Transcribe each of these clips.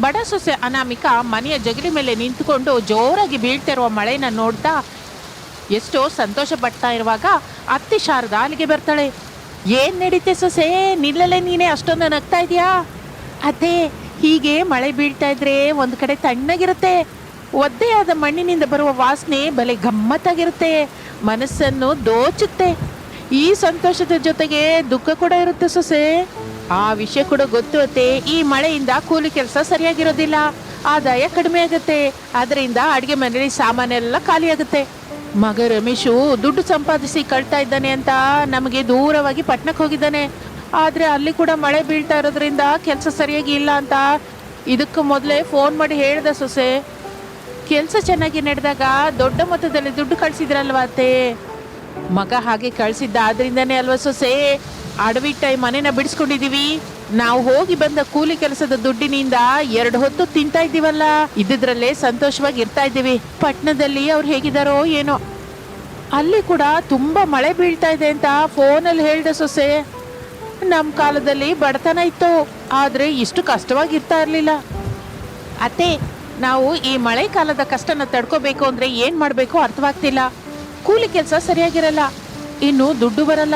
ಬಡ ಸೊಸೆ ಅನಾಮಿಕಾ ಮನೆಯ ಜಗಲಿ ಮೇಲೆ ನಿಂತುಕೊಂಡು ಜೋರಾಗಿ ಬೀಳ್ತಿರುವ ಮಳೆನ ನೋಡ್ತಾ ಎಷ್ಟೋ ಸಂತೋಷ ಪಡ್ತಾ ಇರುವಾಗ ಅತ್ತಿ ಶಾರದಾ ಅಲ್ಲಿಗೆ ಬರ್ತಾಳೆ. ಏನ್ ನಡೀತೆ ಸೊಸೆ? ನಿಲ್ಲಲೆ ನೀನೇ ಅಷ್ಟೊಂದು ನಗ್ತಾ ಇದೀಯಾ? ಅದೇ, ಹೀಗೆ ಮಳೆ ಬೀಳ್ತಾ ಇದ್ರೆ ಒಂದು ಕಡೆ ತಣ್ಣಗಿರುತ್ತೆ. ಒದ್ದೆಯಾದ ಮಣ್ಣಿನಿಂದ ಬರುವ ವಾಸನೆ ಬಲೆ ಗಮ್ಮತ್ತಾಗಿರುತ್ತೆ. ಮನಸ್ಸನ್ನು ದೋಚುತ್ತೆ. ಈ ಸಂತೋಷದ ಜೊತೆಗೆ ದುಃಖ ಕೂಡ ಇರುತ್ತೆ ಸೊಸೆ. ಆ ವಿಷಯ ಕೂಡ ಗೊತ್ತು ಅತ್ತೆ. ಈ ಮಳೆಯಿಂದ ಕೂಲಿ ಕೆಲಸ ಸರಿಯಾಗಿರೋದಿಲ್ಲ. ಆದಾಯ ಕಡಿಮೆ ಆಗುತ್ತೆ. ಅದರಿಂದ ಅಡಿಗೆ ಮನೆಯಲ್ಲಿ ಸಾಮಾನೆಲ್ಲ ಖಾಲಿ ಆಗುತ್ತೆ. ಮಗ ರಮೇಶು ದುಡ್ಡು ಸಂಪಾದಿಸಿ ಕಳ್ತಾ ಇದ್ದಾನೆ ಅಂತ ನಮಗೆ ದೂರವಾಗಿ ಪಟ್ಟಣಕ್ಕೆ ಹೋಗಿದ್ದಾನೆ. ಆದ್ರೆ ಅಲ್ಲಿ ಕೂಡ ಮಳೆ ಬೀಳ್ತಾ ಇರೋದ್ರಿಂದ ಕೆಲಸ ಸರಿಯಾಗಿ ಇಲ್ಲ ಅಂತ ಇದಕ್ಕೆ ಮೊದಲೇ ಫೋನ್ ಮಾಡಿ ಹೇಳ್ದ ಸೊಸೆ. ಕೆಲಸ ಚೆನ್ನಾಗಿ ನಡೆದಾಗ ದೊಡ್ಡ ಮೊತ್ತದಲ್ಲಿ ದುಡ್ಡು ಕಳಿಸಿದ್ರಲ್ವಾ ಅತ್ತೆ? ಮಗ ಹಾಗೆ ಕಳಿಸಿದ್ದ ಆದ್ರಿಂದನೇ ಅಲ್ವಾ ಸೊಸೆ? ಅಡವಿ ಟೈಮ್ ಮನೆನ ಬಿಡಿಸ್ಕೊಂಡಿದೀವಿ. ನಾವು ಹೋಗಿ ಬಂದ ಕೂಲಿ ಕೆಲಸದ ದುಡ್ಡಿನಿಂದ ಎರಡು ಹೊತ್ತು ತಿಂತಾ ಇದ್ದೀವಲ್ಲ. ಇದ್ದಿದ್ರಲ್ಲೇ ಸಂತೋಷವಾಗಿ ಇರ್ತಾ ಇದ್ದೀವಿ. ಪಟ್ನದಲ್ಲಿ ಅವ್ರು ಹೇಗಿದಾರೋ ಏನೋ. ಅಲ್ಲಿ ಕೂಡ ತುಂಬಾ ಮಳೆ ಬೀಳ್ತಾ ಇದೆ ಅಂತ ಫೋನಲ್ಲಿ ಹೇಳ್ದ ಸೊಸೆ. ನಮ್ಮ ಕಾಲದಲ್ಲಿ ಬಡತನ ಇತ್ತು. ಆದರೆ ಇಷ್ಟು ಕಷ್ಟವಾಗಿ ಇರ್ತಾ ಇರಲಿಲ್ಲ. ಅತ್ತೆ, ನಾವು ಈ ಮಳೆ ಕಾಲದ ಕಷ್ಟನ ತಡ್ಕೋಬೇಕು ಅಂದ್ರೆ ಏನು ಮಾಡ್ಬೇಕು ಅರ್ಥವಾಗ್ತಿಲ್ಲ. ಕೂಲಿ ಕೆಲಸ ಸರಿಯಾಗಿರಲ್ಲ. ಇನ್ನು ದುಡ್ಡು ಬರಲ್ಲ.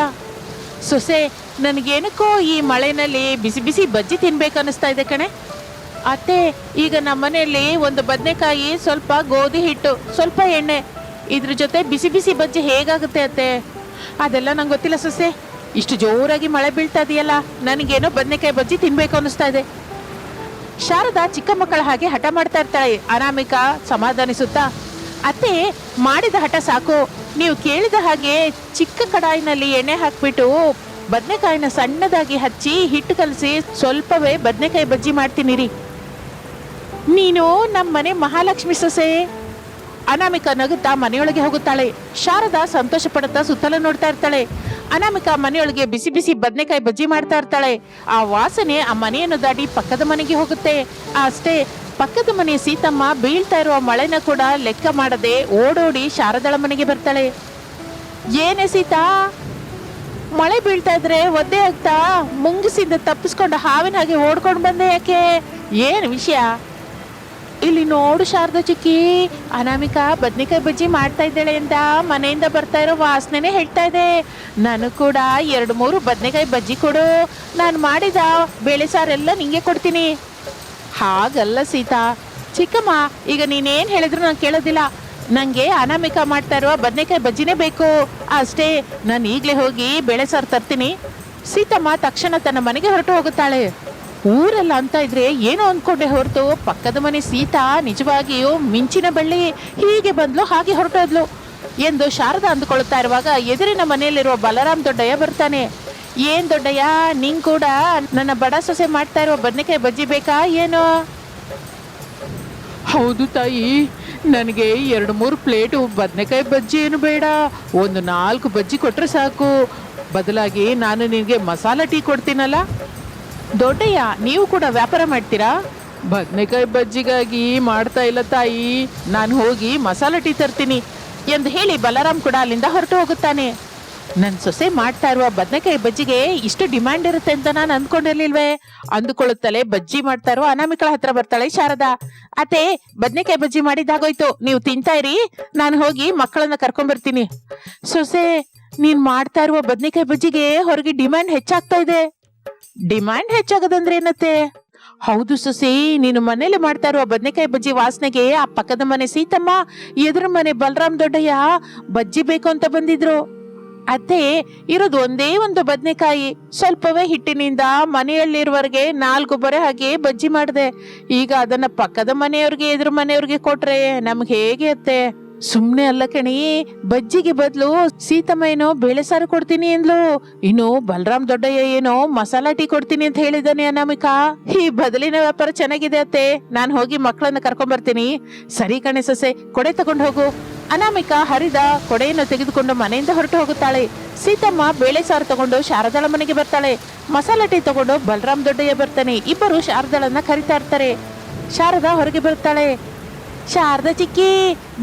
ಸೊಸೆ ನನಗೇನಕ್ಕೋ ಈ ಮಳೆನಲ್ಲಿ ಬಿಸಿ ಬಿಸಿ ಬಜ್ಜಿ ತಿನ್ಬೇಕು ಅನ್ನಿಸ್ತಾ ಇದೆ ಕಣೆ. ಅತ್ತೆ, ಈಗ ನಮ್ಮ ಮನೆಯಲ್ಲಿ ಒಂದು ಬದನೆಕಾಯಿ ಸ್ವಲ್ಪ ಗೋಧಿ ಹಿಟ್ಟು, ಸ್ವಲ್ಪ ಎಣ್ಣೆ, ಇದ್ರ ಜೊತೆ ಬಿಸಿ ಬಿಸಿ ಬಜ್ಜಿ ಹೇಗಾಗುತ್ತೆ ಅತ್ತೆ? ಅದೆಲ್ಲ ನಂಗೆ ಗೊತ್ತಿಲ್ಲ ಸೊಸೆ. ಇಷ್ಟು ಜೋರಾಗಿ ಮಳೆ ಬೀಳ್ತಾ ಇದೆಯಲ್ಲ, ನನಗೇನೋ ಬದನೆಕಾಯಿ ಬಜ್ಜಿ ತಿನ್ಬೇಕು ಅನ್ನಿಸ್ತಾ ಇದೆ. ಶಾರದಾ ಚಿಕ್ಕ ಮಕ್ಕಳ ಹಾಗೆ ಹಠ ಮಾಡ್ತಾ ಇರ್ತಾಳೆ ಅನಾಮಿಕ ಸಮಾಧಾನಿಸುತ್ತಾ. ಅತ್ತೆ, ಮಾಡಿದ ಹಠ ಸಾಕು. ನೀವು ಕೇಳಿದ ಹಾಗೆ ಚಿಕ್ಕ ಕಡಾಯಿನಲ್ಲಿ ಎಣ್ಣೆ ಹಾಕ್ಬಿಟ್ಟು ಬದನೆಕಾಯಿನ ಸಣ್ಣದಾಗಿ ಹಚ್ಚಿ ಹಿಟ್ಟು ಕಲಸಿ ಸ್ವಲ್ಪವೇ ಬದನೆಕಾಯಿ ಬಜ್ಜಿ ಮಾಡ್ತೀನಿ ರೀ ನೀನು ನಮ್ಮ ಮನೆ ಮಹಾಲಕ್ಷ್ಮಿ ಸೊಸೆ. ಅನಾಮಿಕ ನಗುತ್ತಾ ಮನೆಯೊಳಗೆ ಹೋಗುತ್ತಾಳೆ. ಶಾರದಾ ಸಂತೋಷ ಪಡುತ್ತಾ ಸುತ್ತಲೂ ನೋಡ್ತಾ ಇರ್ತಾಳೆ. ಅನಾಮಿಕ ಮನೆಯೊಳಗೆ ಬಿಸಿ ಬಿಸಿ ಬದನೆಕಾಯಿ ಬಜ್ಜಿ ಮಾಡ್ತಾ ಇರ್ತಾಳೆ. ಆ ವಾಸನೆ ಆ ಮನೆಯನ್ನು ದಾಡಿ ಪಕ್ಕದ ಮನೆಗೆ ಹೋಗುತ್ತೆ. ಅಷ್ಟೇ ಪಕ್ಕದ ಮನೆ ಸೀತಮ್ಮ ಬೀಳ್ತಾ ಇರುವ ಮಳೆನ ಕೂಡ ಲೆಕ್ಕ ಮಾಡದೆ ಓಡೋಡಿ ಶಾರದಳ ಮನೆಗೆ ಬರ್ತಾಳೆ. ಏನೇ ಸೀತಾ? ಮಳೆ ಬೀಳ್ತಾ ಇದ್ರೆ ಒದ್ದೆ ಆಗ್ತಾ ಮುಂಗಿಸಿಂದ ತಪ್ಪಿಸ್ಕೊಂಡು ಹಾವಿನ ಹಾಗೆ ಓಡ್ಕೊಂಡು ಬಂದೆ ಯಾಕೆ? ಏನು ವಿಷಯ? ಇಲ್ಲಿ ನೋಡು ಶಾರದ ಚಿಕ್ಕಿ, ಅನಾಮಿಕಾ ಬದ್ನಿಕಾಯಿ ಬಜ್ಜಿ ಮಾಡ್ತಾ ಇದ್ದಾಳೆ ಅಂತ ಮನೆಯಿಂದ ಬರ್ತಾ ಇರೋ ವಾಸನೆನೇ ಹೇಳ್ತಾ ಇದೆ. ನಾನು ಕೂಡ ಎರಡು ಮೂರು ಬದ್ನೆಕಾಯಿ ಬಜ್ಜಿ ಕೊಡು. ನಾನು ಮಾಡಿದ ಬೇಳೆ ಸಾರೆಲ್ಲ ನಿಂಗೆ ಕೊಡ್ತೀನಿ. ಹಾಗಲ್ಲ ಸೀತಾ. ಚಿಕ್ಕಮ್ಮ, ಈಗ ನೀನೇನು ಹೇಳಿದ್ರು ನಾನು ಕೇಳೋದಿಲ್ಲ. ನನಗೆ ಅನಾಮಿಕ ಮಾಡ್ತಾ ಇರುವ ಬದನೆಕಾಯಿ ಬಜ್ಜಿನೇ ಬೇಕು. ಅಷ್ಟೇ, ನಾನು ಈಗಲೇ ಹೋಗಿ ಬೇಳೆ ಸಾರು ತರ್ತೀನಿ. ಸೀತಮ್ಮ ತಕ್ಷಣ ತನ್ನ ಮನೆಗೆ ಹೊರಟು ಹೋಗುತ್ತಾಳೆ. ಊರೆಲ್ಲ ಅಂತ ಇದ್ರೆ ಏನೋ ಅಂದ್ಕೊಂಡೆ ಹೊರತು ಪಕ್ಕದ ಮನೆ ಸೀತಾ ನಿಜವಾಗಿಯೂ ಮಿಂಚಿನ ಬಳ್ಳಿ. ಹೀಗೆ ಬಂದ್ಲು, ಹಾಗೆ ಹೊರಟೋದ್ಲು ಎಂದು ಶಾರದಾ ಅಂದುಕೊಳ್ಳುತ್ತಾ ಇರುವಾಗ ಎದುರಿನ ಮನೆಯಲ್ಲಿರುವ ಬಲರಾಮ್ ದೊಡ್ಡಯ್ಯ ಬರ್ತಾನೆ. ಏನ್ ದೊಡ್ಡಯ್ಯ, ನಿಂಗ್ ಕೂಡ ನನ್ನ ಬಡ ಸೊಸೆ ಮಾಡ್ತಾ ಇರುವ ಬದನೆಕಾಯಿ ಬಜ್ಜಿ ಬೇಕಾ, ಏನೋ? ಹೌದು ತಾಯಿ. ನನಗೆ ಎರಡು ಮೂರು ಪ್ಲೇಟು ಬದನೆಕಾಯಿ ಬಜ್ಜಿ ಏನು ಬೇಡ. ಒಂದು ನಾಲ್ಕು ಬಜ್ಜಿ ಕೊಟ್ಟರೆ ಸಾಕು. ಬದಲಾಗಿ ನಾನು ನಿನಗೆ ಮಸಾಲ ಟೀ ಕೊಡ್ತೀನಲ್ಲ? ದೊಡ್ಡಯ್ಯ, ನೀವು ಕೂಡ ವ್ಯಾಪಾರ ಮಾಡ್ತೀರಾ? ಬದನೆಕಾಯಿ ಬಜ್ಜಿಗಾಗಿ ಮಾಡ್ತಾ ಇಲ್ಲ ತಾಯಿ. ನಾನು ಹೋಗಿ ಮಸಾಲ ಟೀ ತರ್ತೀನಿ. ಎಂದು ಹೇಳಿ ಬಲರಾಮ್ ಕೂಡ ಅಲ್ಲಿಂದ ಹೊರಟು ಹೋಗುತ್ತಾನೆ. ನನ್ನ ಸೊಸೆ ಮಾಡ್ತಾ ಇರುವ ಬದನೆಕಾಯಿ ಬಜ್ಜಿಗೆ ಇಷ್ಟು ಡಿಮ್ಯಾಂಡ್ ಇರುತ್ತೆ ಅಂತ ನಾನು ಅಂದ್ಕೊಂಡಿರ್ಲಿಲ್ವೇ? ಅಂದುಕೊಳ್ಳುತ್ತಲೇ ಬಜ್ಜಿ ಮಾಡ್ತಾ ಇರುವ ಅನಾಮಿಕಳ ಹತ್ರ ಬರ್ತಾಳೆ ಶಾರದಾ. ಅತ್ತೆ, ಬದನೆಕಾಯಿ ಬಜ್ಜಿ ಮಾಡಿದಾಗೋಯ್ತು ನೀವು ತಿಂತಾ ಇರಿ. ನಾನು ಹೋಗಿ ಮಕ್ಕಳನ್ನ ಕರ್ಕೊಂಡ್ಬರ್ತೀನಿ ಸೊಸೆ, ನೀನ್ ಮಾಡ್ತಾ ಇರುವ ಬದನೆಕಾಯಿ ಬಜ್ಜಿಗೆ ಹೊರಗೆ ಡಿಮ್ಯಾಂಡ್ ಹೆಚ್ಚಾಗ್ತಾ ಇದೆ. ಡಿಮ್ಯಾಂಡ್ ಹೆಚ್ಚಾಗದಂದ್ರೆ ಏನತ್ತೆ? ಹೌದು ಸೊಸೆ, ನೀನು ಮನೇಲಿ ಮಾಡ್ತಾ ಇರುವ ಬದನೆಕಾಯಿ ಬಜ್ಜಿ ವಾಸನೆಗೆ ಆ ಪಕ್ಕದ ಮನೆ ಸೀತಮ್ಮ, ಎದುರು ಮನೆ ಬಲರಾಮ್ ದೊಡ್ಡಯ್ಯ ಬಜ್ಜಿ ಬೇಕು ಅಂತ ಬಂದಿದ್ರು. ಅತ್ತೆ, ಇರೋದು ಒಂದೇ ಒಂದು ಬದನೆಕಾಯಿ. ಸ್ವಲ್ಪವೇ ಹಿಟ್ಟಿನಿಂದ ಮನೆಯಲ್ಲಿರುವವರೆಗೆ ನಾಲ್ಕು ಬರೆ ಹಾಗೆ ಬಜ್ಜಿ ಮಾಡಿದೆ. ಈಗ ಅದನ್ನ ಪಕ್ಕದ ಮನೆಯವ್ರಿಗೆ, ಎದುರು ಮನೆಯವ್ರಿಗೆ ಕೊಟ್ರೆ ನಮ್ಗೆ ಹೇಗೆ ಅತ್ತೆ? ಸುಮ್ನೆ ಅಲ್ಲ ಕಣಿ, ಬಜ್ಜಿಗೆ ಬದಲು ಸೀತಮ್ಮ ಏನೋ ಬೇಳೆ ಸಾರು ಕೊಡ್ತೀನಿ ಅಂದ್ಲು. ಇನ್ನು ಬಲರಾಮ್ ದೊಡ್ಡಯ್ಯ ಏನೋ ಮಸಾಲ ಟೀ ಕೊಡ್ತೀನಿ ಅಂತ ಹೇಳಿದಾನೆ ಅನಾಮಿಕಾ. ಈ ಬದಲಿನ ವ್ಯಾಪಾರ ಚೆನ್ನಾಗಿದೆ ಅತ್ತೆ. ನಾನು ಹೋಗಿ ಮಕ್ಕಳನ್ನ ಕರ್ಕೊಂಡ್ ಬರ್ತೀನಿ ಸರಿ ಕಣೆ ಸೊಸೆ, ಕೊಡೆ ತಗೊಂಡು ಹೋಗು. ಅನಾಮಿಕಾ ಹರಿದ ಕೊಡೆಯನ್ನು ತೆಗೆದುಕೊಂಡು ಮನೆಯಿಂದ ಹೊರಟು ಹೋಗುತ್ತಾಳೆ. ಸೀತಮ್ಮ ಬೇಳೆ ಸಾರು ತಗೊಂಡು ಶಾರದಾಳ ಮನೆಗೆ ಬರ್ತಾಳೆ. ಮಸಾಲ ಟೀ ತಗೊಂಡು ಬಲರಾಮ್ ದೊಡ್ಡಯ್ಯ ಬರ್ತಾನೆ. ಇಬ್ಬರು ಶಾರದಾಳನ್ನ ಕರಿತಾ ಇರ್ತಾರೆ. ಶಾರದಾ ಹೊರಗೆ ಬರ್ತಾಳೆ ಶಾರದಾ ಚಿಕ್ಕಿ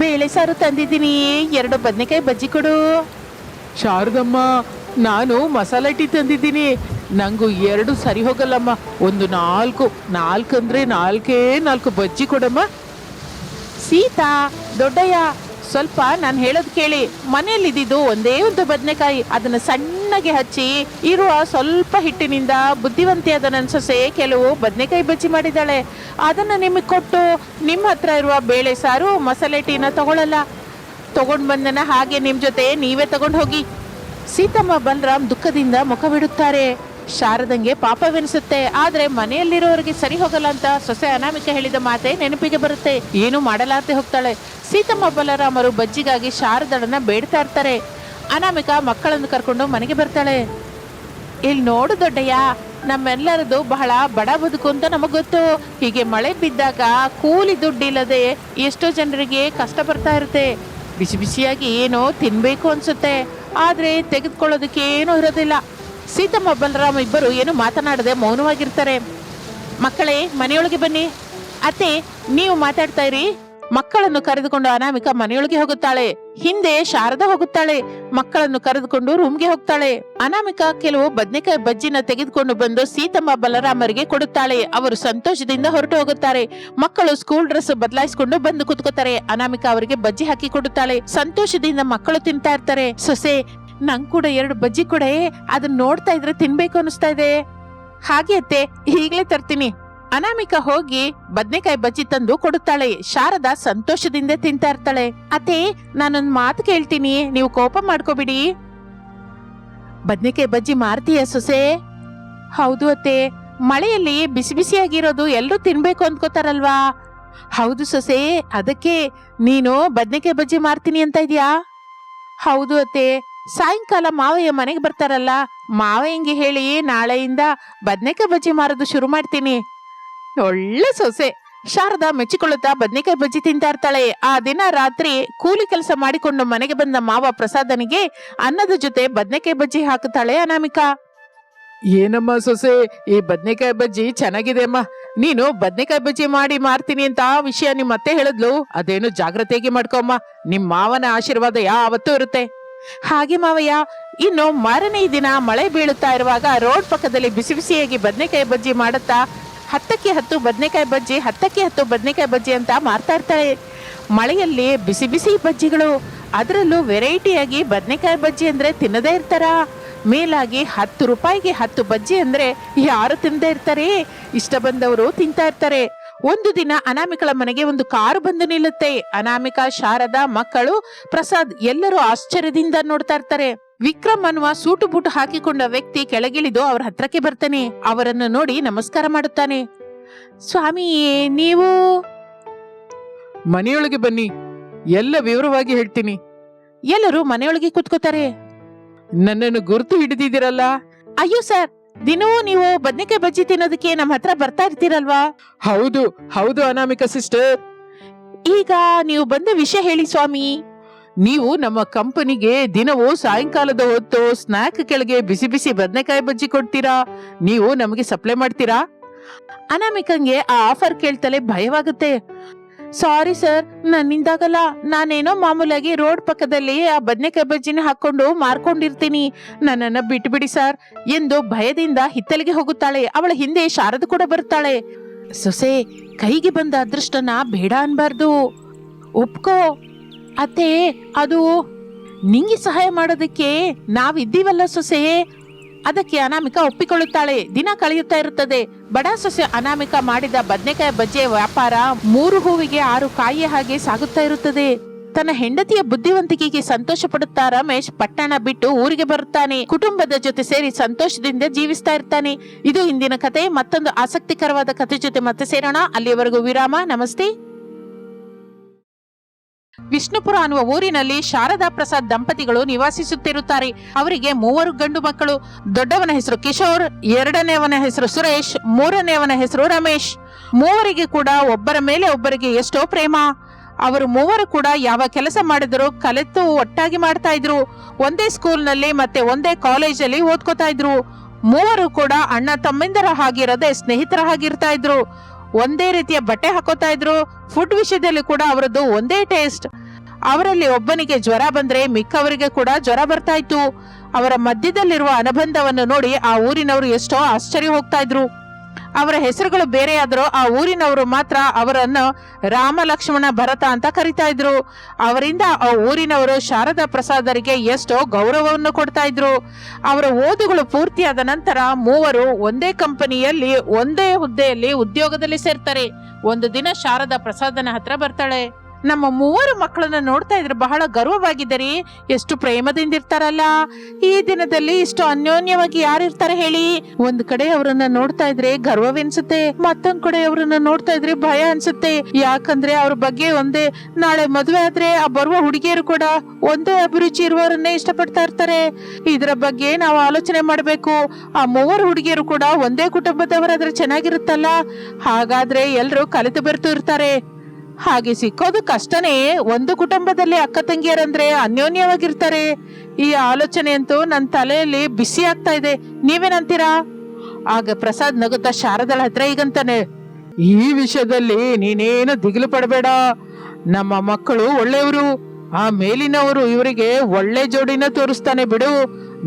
ಬೇಳೆ ಸಾರು ತಂದಿದ್ದೀನಿ. ಎರಡು ಬದನೆಕಾಯಿ ಬಜ್ಜಿ ಕೊಡು. ಶಾರದಮ್ಮ ನಾನು ಮಸಾಲೆ ಟೀ ತಂದಿದ್ದೀನಿ. ನಂಗೂ ಎರಡು ಸರಿ ಹೋಗಲ್ಲಮ್ಮ. ಒಂದು ನಾಲ್ಕು ನಾಲ್ಕು ಅಂದ್ರೆ ನಾಲ್ಕೇ ನಾಲ್ಕು ಬಜ್ಜಿ ಕೊಡಮ್ಮ. ಸೀತಾ ದೊಡ್ಡಯ್ಯ ಸ್ವಲ್ಪ ನಾನು ಹೇಳೋದು ಕೇಳಿ. ಮನೆಯಲ್ಲಿದ್ದು ಒಂದೇ ಒಂದು ಬದನೆಕಾಯಿ. ಅದನ್ನ ಸಣ್ಣಗೆ ಹಚ್ಚಿ, ಇರುವ ಸ್ವಲ್ಪ ಹಿಟ್ಟಿನಿಂದ ಬುದ್ಧಿವಂತಿಯಾದ ನನ್ನ ಸೊಸೆ ಕೆಲವು ಬದನೆಕಾಯಿ ಬಜ್ಜಿ ಮಾಡಿದ್ದಾಳೆ. ಅದನ್ನ ನಿಮಗೆ ಕೊಟ್ಟು ನಿಮ್ಮ ಹತ್ರ ಇರುವ ಬೇಳೆ ಸಾರು, ಮಸಾಲೆ ಟೀನ ತಗೊಳ್ಳಲ್ಲ ತಗೊಂಡ್ ಬಂದನ ಹಾಗೆ ನಿಮ್ಮ ಜೊತೆ ನೀವೇ ತಗೊಂಡು ಹೋಗಿ. ಸೀತಮ್ಮ ಬಲರಾಮ್ ದುಃಖದಿಂದ ಮುಖ ಬಿಡುತ್ತಾರೆ. ಶಾರದಂಗೆ ಪಾಪವೆನಿಸುತ್ತೆ. ಆದ್ರೆ ಮನೆಯಲ್ಲಿರೋರಿಗೆ ಸರಿ ಹೋಗಲ್ಲ ಅಂತ ಸೊಸೆ ಅನಾಮಿಕ ಹೇಳಿದ ಮಾತೆ ನೆನಪಿಗೆ ಬರುತ್ತೆ. ಏನು ಮಾಡಲಾರ್ದೆ ಹೋಗ್ತಾಳೆ. ಸೀತಮ್ಮ ಬಲರಾಮರು ಬಜ್ಜಿಗಾಗಿ ಶಾರದಳನ್ನ ಬೇಡ್ತಾ ಇರ್ತಾರೆ. ಅನಾಮಿಕ ಮಕ್ಕಳನ್ನು ಕರ್ಕೊಂಡು ಮನೆಗೆ ಬರ್ತಾಳೆ. ಇಲ್ಲಿ ನೋಡು ದೊಡ್ಡಯ್ಯ ನಮ್ಮೆಲ್ಲರದು ಬಹಳ ಬಡ ಬದುಕು ಅಂತ ನಮಗೆ ಗೊತ್ತು. ಹೀಗೆ ಮಳೆ ಬಿದ್ದಾಗ ಕೂಲಿ ದುಡ್ಡಿಲ್ಲದೆ ಎಷ್ಟೋ ಜನರಿಗೆ ಕಷ್ಟ ಬರ್ತಾ ಇರುತ್ತೆ. ಬಿಸಿ ಬಿಸಿಯಾಗಿ ಏನೋ ತಿನ್ಬೇಕು ಅನ್ಸುತ್ತೆ. ಆದ್ರೆ ತೆಗೆದುಕೊಳ್ಳೋದಕ್ಕೆ ಏನೂ ಇರೋದಿಲ್ಲ. ಸೀತಮ್ಮ ಬಲರಾಮ ಇಬ್ಬರು ಏನು ಮಾತನಾಡದೆ ಮೌನವಾಗಿರ್ತಾರೆ. ಮಕ್ಕಳೇ, ಮನೆಯೊಳಗೆ ಬನ್ನಿ. ಅತ್ತೆ, ನೀವು ಮಾತಾಡ್ತಾ ಇರಿ. ಮಕ್ಕಳನ್ನು ಕರೆದುಕೊಂಡು ಅನಾಮಿಕ ಮನೆಯೊಳಗೆ ಹೋಗುತ್ತಾಳೆ. ಹಿಂದೆ ಶಾರದಾ ಹೋಗುತ್ತಾಳೆ. ಮಕ್ಕಳನ್ನು ಕರೆದುಕೊಂಡು ರೂಮ್ಗೆ ಹೋಗ್ತಾಳೆ. ಅನಾಮಿಕ ಕೆಲವು ಬದ್ನೆಕಾಯಿ ಬಜ್ಜಿನ ತೆಗೆದುಕೊಂಡು ಬಂದು ಸೀತಮ್ಮ ಬಲರಾಮರಿಗೆ ಕೊಡುತ್ತಾಳೆ. ಅವರು ಸಂತೋಷದಿಂದ ಹೊರಟು ಹೋಗುತ್ತಾರೆ. ಮಕ್ಕಳು ಸ್ಕೂಲ್ ಡ್ರೆಸ್ ಬದಲಾಯಿಸಿಕೊಂಡು ಬಂದು ಕುತ್ಕೋತಾರೆ. ಅನಾಮಿಕ ಅವರಿಗೆ ಬಜ್ಜಿ ಹಾಕಿ ಕೊಡುತ್ತಾಳೆ. ಸಂತೋಷದಿಂದ ಮಕ್ಕಳು ತಿಂತಾ ಇರ್ತಾರೆ. ಸೊಸೆ ನಂಗ್ ಕೂಡ ಎರಡು ಬಜ್ಜಿ ಕೊಡೆ ಅದನ್ನ ನೋಡ್ತಾ ಇದ್ರೆ ತಿನ್ಬೇಕು ಅನಿಸ್ತಾ ಇದೆ. ಹಾಗೆ ಅತ್ತೆ, ಈಗ್ಲೇ ತರ್ತೀನಿ. ಅನಾಮಿಕ ಹೋಗಿ ಬದ್ನೆಕಾಯಿ ಬಜ್ಜಿ ತಂದು ಕೊಡುತ್ತಾಳೆ. ಶಾರದಾ ಸಂತೋಷದಿಂದ ತಿಂತಾ ಇರ್ತಾಳೆ. ಅತ್ತೆ, ನಾನೊಂದ್ ಮಾತು ಕೇಳ್ತೀನಿ. ನೀವು ಕೋಪ ಮಾಡ್ಕೋಬಿಡಿ. ಬದ್ನೆಕಾಯಿ ಬಜ್ಜಿ ಮಾರ್ತೀಯ ಸೊಸೆ? ಹೌದು ಅತ್ತೆ. ಮಳೆಯಲ್ಲಿ ಬಿಸಿ ಬಿಸಿಯಾಗಿರೋದು ಎಲ್ಲರೂ ತಿನ್ಬೇಕು ಅಂದ್ಕೋತಾರಲ್ವಾ ಹೌದು ಸೊಸೆ, ಅದಕ್ಕೆ ನೀನು ಬದ್ನೆಕಾಯಿ ಬಜ್ಜಿ ಮಾರ್ತೀನಿ ಅಂತ ಇದೀಯಾ? ಹೌದು ಅತ್ತೆ. ಸಾಯಂಕಾಲ ಮಾವಯ್ಯ ಮನೆಗೆ ಬರ್ತಾರಲ್ಲ ಮಾವಯ್ಯಂಗೆ ಹೇಳಿ, ನಾಳೆಯಿಂದ ಬದ್ನೆಕಾಯಿ ಬಜ್ಜಿ ಮಾರೋದು ಶುರು ಮಾಡ್ತೀನಿ. ಒಳ್ಳೆ ಸೊಸೆ. ಶಾರದಾ ಮೆಚ್ಚಿಕೊಳ್ಳುತ್ತಾ ಬದ್ನೆಕಾಯಿ ಬಜ್ಜಿ ತಿಂತಾ ಇರ್ತಾಳೆ. ಆ ದಿನ ರಾತ್ರಿ ಕೂಲಿ ಕೆಲಸ ಮಾಡಿಕೊಂಡು ಮನೆಗೆ ಬಂದ ಮಾವ ಪ್ರಸಾದನಿಗೆ ಅನ್ನದ ಜೊತೆ ಬದ್ನೆಕಾಯಿ ಬಜ್ಜಿ ಹಾಕುತ್ತಾಳೆ ಅನಾಮಿಕಾ. ಏನಮ್ಮ ಸೊಸೆ, ಈ ಬದ್ನೆಕಾಯಿ ಬಜ್ಜಿ ಚೆನ್ನಾಗಿದೆ ಅಮ್ಮ ನೀನು ಬದ್ನೆಕಾಯಿ ಬಜ್ಜಿ ಮಾಡಿ ಮಾರ್ತೀನಿ ಅಂತ ಆ ವಿಷಯ ನಿಮ್ಮ ಅತ್ತೆ ಹೇಳಿದ್ಲು. ಅದೇನು ಜಾಗ್ರತೆಯಾಗಿ ಮಾಡ್ಕೊಮ್ಮ ನಿಮ್ಮ ಮಾವನ ಆಶೀರ್ವಾದ ಯಾವತ್ತೂ ಇರುತ್ತೆ. ಹಾಗೆ ಮಾವಯ್ಯ, ಇನ್ನು ಮಾರನೇ ದಿನ ಮಳೆ ಬೀಳುತ್ತಾ ಇರುವಾಗ ರೋಡ್ ಪಕ್ಕದಲ್ಲಿ ಬಿಸಿ ಬಿಸಿಯಾಗಿ ಬದನೆಕಾಯಿ ಬಜ್ಜಿ ಮಾಡುತ್ತಾ ಹತ್ತಕ್ಕೆ ಹತ್ತು ಬದನೆಕಾಯಿ ಬಜ್ಜಿ, ಹತ್ತಕ್ಕೆ ಹತ್ತು ಬದನೆಕಾಯಿ ಬಜ್ಜಿ ಅಂತ ಮಾರ್ತಾ ಇರ್ತಾಳೆ ಮಳೆಯಲ್ಲಿ ಬಿಸಿ ಬಿಸಿ ಬಜ್ಜಿಗಳು, ಅದರಲ್ಲೂ ವೆರೈಟಿಯಾಗಿ ಬದನೆಕಾಯಿ ಬಜ್ಜಿ ಅಂದರೆ ತಿನ್ನದೇ ಇರ್ತಾರ. ಮೇಲಾಗಿ ಹತ್ತು ರೂಪಾಯಿಗೆ ಹತ್ತು ಬಜ್ಜಿ ಅಂದರೆ ಯಾರು ತಿನ್ನದೇ ಇರ್ತಾರೆ? ಇಷ್ಟ ಬಂದವರು ತಿಂತಾ ಇರ್ತಾರೆ. ಒಂದು ದಿನ ಅನಾಮಿಕಳ ಮನೆಗೆ ಒಂದು ಕಾರು ಬಂದು ನಿಲ್ಲುತ್ತೆ. ಅನಾಮಿಕಾ ಶಾರದಾ ಮಕ್ಕಳು ಪ್ರಸಾದ್ ಎಲ್ಲರೂ ಆಶ್ಚರ್ಯದಿಂದ ನೋಡ್ತಾ ಇರ್ತಾರೆ. ವಿಕ್ರಮ್ ಅನ್ನುವ ಸೂಟು ಬೂಟು ಹಾಕಿಕೊಂಡ ವ್ಯಕ್ತಿ ಕೆಳಗಿಳಿದು ಅವ್ರ ಹತ್ರಕ್ಕೆ ಬರ್ತಾನೆ. ಅವರನ್ನು ನೋಡಿ ನಮಸ್ಕಾರ ಮಾಡುತ್ತಾನೆ. ಸ್ವಾಮಿ ನೀವು? ಮನೆಯೊಳಗೆ ಬನ್ನಿ. ಎಲ್ಲ ವಿವರವಾಗಿ ಹೇಳ್ತೀನಿ. ಎಲ್ಲರೂ ಮನೆಯೊಳಗೆ ಕುತ್ಕೋತಾರೆ. ನನ್ನನ್ನು ಗುರುತು ಹಿಡಿದಿದ್ದೀರಲ್ಲ? ಅಯ್ಯೋ ಸರ್ ದಿನವೂ ನೀವು ಬದ್ನೆಕಾಯಿ ಬಜ್ಜಿ ತಿನ್ನೋದಕ್ಕೆ ನಮ್ಮ ಹತ್ರ ಬರ್ತಾ ಇರ್ತೀರಲ್ವಾ? ಹೌದು ಹೌದು ಅನಾಮಿಕ ಸಿಸ್ಟರ್. ಈಗ ನೀವು ಬಂದ ವಿಷಯ ಹೇಳಿ ಸ್ವಾಮಿ. ನೀವು ನಮ್ಮ ಕಂಪನಿಗೆ ದಿನವೂ ಸಾಯಂಕಾಲದ ಹೊತ್ತು ಸ್ನಾಕ್ ಕೆಳಗೆ ಬಿಸಿ ಬಿಸಿ ಬದನೆಕಾಯಿ ಬಜ್ಜಿ ಕೊಡ್ತೀರಾ? ನೀವು ನಮಗೆ ಸಪ್ಲೈ ಮಾಡ್ತೀರಾ? ಅನಾಮಿಕಂಗೆ ಆ ಆಫರ್ ಕೇಳ್ತಲೇ ಭಯವಾಗುತ್ತೆ. ಸಾರಿ ಸರ್ ನನ್ನಿಂದಾಗಲ್ಲ. ನಾನೇನೋ ಮಾಮೂಲಾಗಿ ರೋಡ್ ಪಕ್ಕದಲ್ಲಿ ಆ ಬದನೆಕಾಯಿ ಬಜ್ಜಿನ ಹಾಕೊಂಡು ಮಾರ್ಕೊಂಡಿರ್ತೀನಿ. ನನ್ನನ್ನ ಬಿಟ್ಬಿಡಿ ಸರ್ ಎಂದು ಭಯದಿಂದ ಹಿತ್ತಲಿಗೆ ಹೋಗುತ್ತಾಳೆ. ಅವಳ ಹಿಂದೆ ಶಾರದ ಕೂಡ ಬರುತ್ತಾಳೆ ಸೊಸೆ, ಕೈಗೆ ಬಂದ ಅದೃಷ್ಟನ ಬೇಡ ಅನ್ಬಾರ್ದು. ಒಪ್ಕೋ. ಅತ್ತೆ, ಅದು ನಿಂಗೆ ಸಹಾಯ ಮಾಡೋದಕ್ಕೆ ನಾವಿದ್ದೀವಲ್ಲ ಸೊಸೆ. ಅದಕ್ಕೆ ಅನಾಮಿಕ ಒಪ್ಪಿಕೊಳ್ಳುತ್ತಾಳೆ. ದಿನ ಕಳೆಯುತ್ತಾ ಇರುತ್ತದೆ. ಬಡ ಸೊಸೆ ಅನಾಮಿಕ ಮಾಡಿದ ಬದನೆಕಾಯಿ ಬಜ್ಜಿಯ ವ್ಯಾಪಾರ ಮೂರು ಹೂವಿಗೆ ಆರು ಕಾಯಿಯ ಹಾಗೆ ಸಾಗುತ್ತಾ ಇರುತ್ತದೆ. ತನ್ನ ಹೆಂಡತಿಯ ಬುದ್ಧಿವಂತಿಕೆಗೆ ಸಂತೋಷ ಪಡುತ್ತಾ ರಮೇಶ್ ಪಟ್ಟಣ ಬಿಟ್ಟು ಊರಿಗೆ ಬರುತ್ತಾನೆ. ಕುಟುಂಬದ ಜೊತೆ ಸೇರಿ ಸಂತೋಷದಿಂದ ಜೀವಿಸ್ತಾ ಇರ್ತಾನೆ. ಇದು ಇಂದಿನ ಕತೆ. ಮತ್ತೊಂದು ಆಸಕ್ತಿಕರವಾದ ಕತೆ ಜೊತೆ ಮತ್ತೆ ಸೇರೋಣ. ಅಲ್ಲಿಯವರೆಗೂ ವಿರಾಮ. ನಮಸ್ತೆ. ವಿಷ್ಣುಪುರ ಅನ್ನುವ ಊರಿನಲ್ಲಿ ಶಾರದಾ ಪ್ರಸಾದ್ ದಂಪತಿಗಳು ನಿವಾಸಿಸುತ್ತಿರುತ್ತಾರೆ. ಅವರಿಗೆ ಮೂವರು ಗಂಡು ಮಕ್ಕಳು. ದೊಡ್ಡವನ ಹೆಸರು ಕಿಶೋರ್ ಎರಡನೇವನ ಹೆಸರು ಸುರೇಶ್ ಮೂರನೇವನ ಹೆಸರು ರಮೇಶ್. ಮೂವರಿಗೆ ಕೂಡ ಒಬ್ಬರ ಮೇಲೆ ಒಬ್ಬರಿಗೆ ಎಷ್ಟೋ ಪ್ರೇಮ. ಅವರು ಮೂವರು ಕೂಡ ಯಾವ ಕೆಲಸ ಮಾಡಿದ್ರು ಕಲಿತು ಒಟ್ಟಾಗಿ ಮಾಡ್ತಾ ಇದ್ರು. ಒಂದೇ ಸ್ಕೂಲ್ನಲ್ಲಿ ಮತ್ತೆ ಒಂದೇ ಕಾಲೇಜಲ್ಲಿ ಓದ್ಕೋತಾ ಇದ್ರು. ಮೂವರು ಕೂಡ ಅಣ್ಣ ತಮ್ಮಿಂದರ ಹಾಗಿರದೆ ಸ್ನೇಹಿತರ ಹಾಗಿರ್ತಾ ಇದ್ರು. ಒಂದೇ ರೀತಿಯ ಬಟ್ಟೆ ಹಾಕೋತಾ ಇದ್ರು ಫುಡ್ ವಿಷಯದಲ್ಲಿ ಕೂಡ ಅವರದ್ದು ಒಂದೇ ಟೇಸ್ಟ್ ಅವರಲ್ಲಿ ಒಬ್ಬನಿಗೆ ಜ್ವರ ಬಂದ್ರೆ ಮಿಕ್ಕವರಿಗೆ ಕೂಡ ಜ್ವರ ಬರ್ತಾ ಇತ್ತು. ಅವರ ಮಧ್ಯದಲ್ಲಿರುವ ಅನುಬಂಧವನ್ನು ನೋಡಿ ಆ ಊರಿನವರು ಎಷ್ಟೋ ಆಶ್ಚರ್ಯ ಹೋಗ್ತಾ ಇದ್ರು. ಅವರ ಹೆಸರುಗಳು ಬೇರೆಯಾದರೂ ಆ ಊರಿನವರು ಮಾತ್ರ ಅವರನ್ನು ರಾಮ ಲಕ್ಷ್ಮಣ ಭರತ ಅಂತ ಕರಿತಾ ಇದ್ರು. ಅವರಿಂದ ಆ ಊರಿನವರು ಶಾರದಾ ಪ್ರಸಾದರಿಗೆ ಎಷ್ಟೋ ಗೌರವವನ್ನು ಕೊಡ್ತಾ ಇದ್ರು. ಅವರ ಓದುಗಳು ಪೂರ್ತಿಯಾದ ನಂತರ ಮೂವರು ಒಂದೇ ಕಂಪನಿಯಲ್ಲಿ ಒಂದೇ ಹುದ್ದೆಯಲ್ಲಿ ಉದ್ಯೋಗದಲ್ಲಿ ಸೇರ್ತಾರೆ. ಒಂದು ದಿನ ಶಾರದಾ ಪ್ರಸಾದನ ಹತ್ರ ಬರ್ತಾಳೆ. ನಮ್ಮ ಮೂವರು ಮಕ್ಕಳನ್ನ ನೋಡ್ತಾ ಇದ್ರೆ ಬಹಳ ಗರ್ವವಾಗಿದ್ದರೆ ಎಷ್ಟು ಪ್ರೇಮದಿಂದ ಇರ್ತಾರಲ್ಲ. ಈ ದಿನದಲ್ಲಿ ಇಷ್ಟು ಅನ್ಯೋನ್ಯವಾಗಿ ಯಾರಿರ್ತಾರೆ ಹೇಳಿ. ಒಂದ್ ಕಡೆ ಅವರನ್ನ ನೋಡ್ತಾ ಇದ್ರೆ ಗರ್ವವೆನ್ಸುತ್ತೆ, ಮತ್ತೊಂದ್ ಕಡೆ ಅವರನ್ನ ನೋಡ್ತಾ ಇದ್ರೆ ಭಯ ಅನ್ಸುತ್ತೆ. ಯಾಕಂದ್ರೆ ಅವ್ರ ಬಗ್ಗೆ ಒಂದೇ, ನಾಳೆ ಮದುವೆ ಆದ್ರೆ ಆ ಬರುವ ಹುಡುಗಿಯರು ಕೂಡ ಒಂದೇ ಅಭಿರುಚಿ ಇರುವವರನ್ನೇ ಇಷ್ಟಪಡ್ತಾ ಇರ್ತಾರೆ. ಇದರ ಬಗ್ಗೆ ನಾವು ಆಲೋಚನೆ ಮಾಡಬೇಕು. ಆ ಮೂವರು ಹುಡುಗಿಯರು ಕೂಡ ಒಂದೇ ಕುಟುಂಬದವರಾದ್ರೆ ಚೆನ್ನಾಗಿರುತ್ತಲ್ಲ. ಹಾಗಾದ್ರೆ ಎಲ್ರು ಕಲಿತು ಬೆರೆತು ಇರ್ತಾರೆ. ಹಾಗೆ ಸಿಕ್ಕೋದು ಕಷ್ಟನೇ. ಒಂದು ಕುಟುಂಬದಲ್ಲಿ ಅಕ್ಕ ತಂಗಿಯರಂದ್ರೆ ಅನ್ಯೋನ್ಯವಾಗಿರ್ತಾರೆ. ಈ ಆಲೋಚನೆ ಅಂತೂ ನನ್ನ ತಲೆಯಲ್ಲಿ ಬಿಸಿ ಆಗ್ತಾ ಇದೆ. ನೀವೇನಂತೀರಾ? ಆಗ ಪ್ರಸಾದ್ ನಗುತ್ತಾ ಶಾರದಳ ಹತ್ರ ಈಗಂತಾನೆ ಈ ವಿಷಯದಲ್ಲಿ ನೀನೇನು ದಿಗಿಲು ಪಡಬೇಡ. ನಮ್ಮ ಮಕ್ಕಳು ಒಳ್ಳೆಯವರು. ಆ ಮೇಲಿನವರು ಇವರಿಗೆ ಒಳ್ಳೆ ಜೋಡಿನ ತೋರಿಸ್ತಾನೆ ಬಿಡು.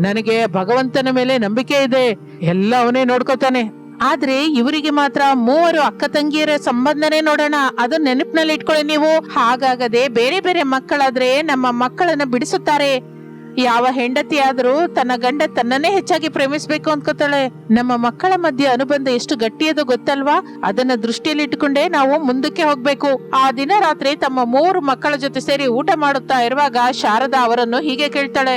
ನನಗೆ ಭಗವಂತನ ಮೇಲೆ ನಂಬಿಕೆ ಇದೆ. ಎಲ್ಲ ಅವನೇ ನೋಡ್ಕೋತಾನೆ. ಆದ್ರೆ ಇವರಿಗೆ ಮಾತ್ರ ಮೂವರು ಅಕ್ಕ ತಂಗಿಯರ ಸಂಬಂಧನೇ ನೋಡೋಣ. ಅದು ನೆನಪಿನಲ್ಲಿ ಇಟ್ಕೊಳ್ಳಿ ನೀವು. ಹಾಗಾಗದೆ ಬೇರೆ ಬೇರೆ ಮಕ್ಕಳಾದ್ರೆ ನಮ್ಮ ಮಕ್ಕಳನ್ನ ಬಿಡಿಸುತ್ತಾರೆ. ಯಾವ ಹೆಂಡತಿ ಆದ್ರೂ ತನ್ನ ಗಂಡ ತನ್ನನ್ನೇ ಹೆಚ್ಚಾಗಿ ಪ್ರೇಮಿಸ್ಬೇಕು ಅನ್ಕೋತಾಳೆ. ನಮ್ಮ ಮಕ್ಕಳ ಮಧ್ಯೆ ಅನುಬಂಧ ಎಷ್ಟು ಗಟ್ಟಿಯದು ಗೊತ್ತಲ್ವಾ? ಅದನ್ನ ದೃಷ್ಟಿಯಲ್ಲಿ ಇಟ್ಟುಕೊಂಡೇ ನಾವು ಮುಂದಕ್ಕೆ ಹೋಗ್ಬೇಕು. ಆ ದಿನ ರಾತ್ರಿ ತಮ್ಮ ಮೂರು ಮಕ್ಕಳ ಜೊತೆ ಸೇರಿ ಊಟ ಮಾಡುತ್ತಾ ಇರುವಾಗ ಶಾರದಾ ಅವರನ್ನು ಹೀಗೆ ಕೇಳ್ತಾಳೆ.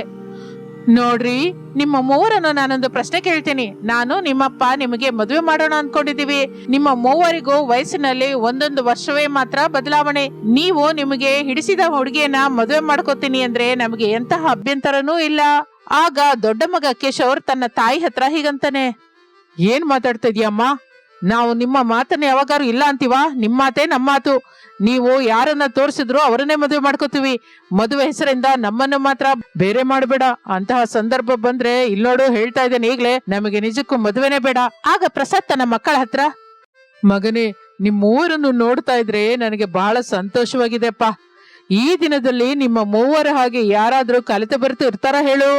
ನೋಡ್ರಿ, ನಿಮ್ಮ ಮೂವರನ್ನು ನಾನೊಂದು ಪ್ರಶ್ನೆ ಕೇಳ್ತೀನಿ. ನಾನು ನಿಮ್ಮಪ್ಪ ನಿಮಗೆ ಮದುವೆ ಮಾಡೋಣ ಅನ್ಕೊಂಡಿದೀವಿ ನಿಮ್ಮ ಮೂವರಿಗೂ ವಯಸ್ಸಿನಲ್ಲಿ ಒಂದೊಂದು ವರ್ಷವೇ ಮಾತ್ರ ಬದಲಾವಣೆ. ನೀವು ನಿಮಗೆ ಹಿಡಿಸಿದ ಹುಡುಗಿಯನ್ನ ಮದುವೆ ಮಾಡ್ಕೋತೀನಿ ಅಂದ್ರೆ ನಮಗೆ ಎಂತಹ ಅಭ್ಯಂತರನೂ ಇಲ್ಲ. ಆಗ ದೊಡ್ಡ ಮಗ ಕೇಶವ್ ತನ್ನ ತಾಯಿ ಹತ್ರ ಹೀಗಂತಾನೆ. ಏನ್ ಮಾತಾಡ್ತಾ ಇದೀಯಮ್ಮ? ನಾವು ನಿಮ್ಮ ಮಾತನ್ನ ಯಾವಾಗಾರು ಇಲ್ಲ ಅಂತೀವಾ? ನಿಮ್ಮ ಮಾತೇ ನಮ್ಮ ಮಾತು. ನೀವು ಯಾರನ್ನ ತೋರಿಸಿದ್ರು ಅವರನ್ನೇ ಮದುವೆ ಮಾಡ್ಕೋತೀವಿ. ಮದುವೆ ಹೆಸರಿಂದ ನಮ್ಮನ್ನು ಮಾತ್ರ ಬೇರೆ ಮಾಡಬೇಡ. ಅಂತಹ ಸಂದರ್ಭ ಬಂದ್ರೆ ಇಲ್ಲೋಡು ಹೇಳ್ತಾ ಇದ್ದೇನೆ ಈಗ್ಲೇ, ನಮಗೆ ನಿಜಕ್ಕೂ ಮದುವೆನೇ ಬೇಡ. ಆಗ ಪ್ರಸಾದ್ ತನ್ನ ಮಕ್ಕಳ ಹತ್ರ, ಮಗನೇ ನಿಮ್ಮ ಮೂವರನ್ನು ನೋಡ್ತಾ ಇದ್ರೆ ನನಗೆ ಬಹಳ ಸಂತೋಷವಾಗಿದೆಪ್ಪ ಈ ದಿನದಲ್ಲಿ ನಿಮ್ಮ ಮೂವರ ಹಾಗೆ ಯಾರಾದ್ರೂ ಕಲಿತು ಬರೆತು ಇರ್ತಾರ ಹೇಳು.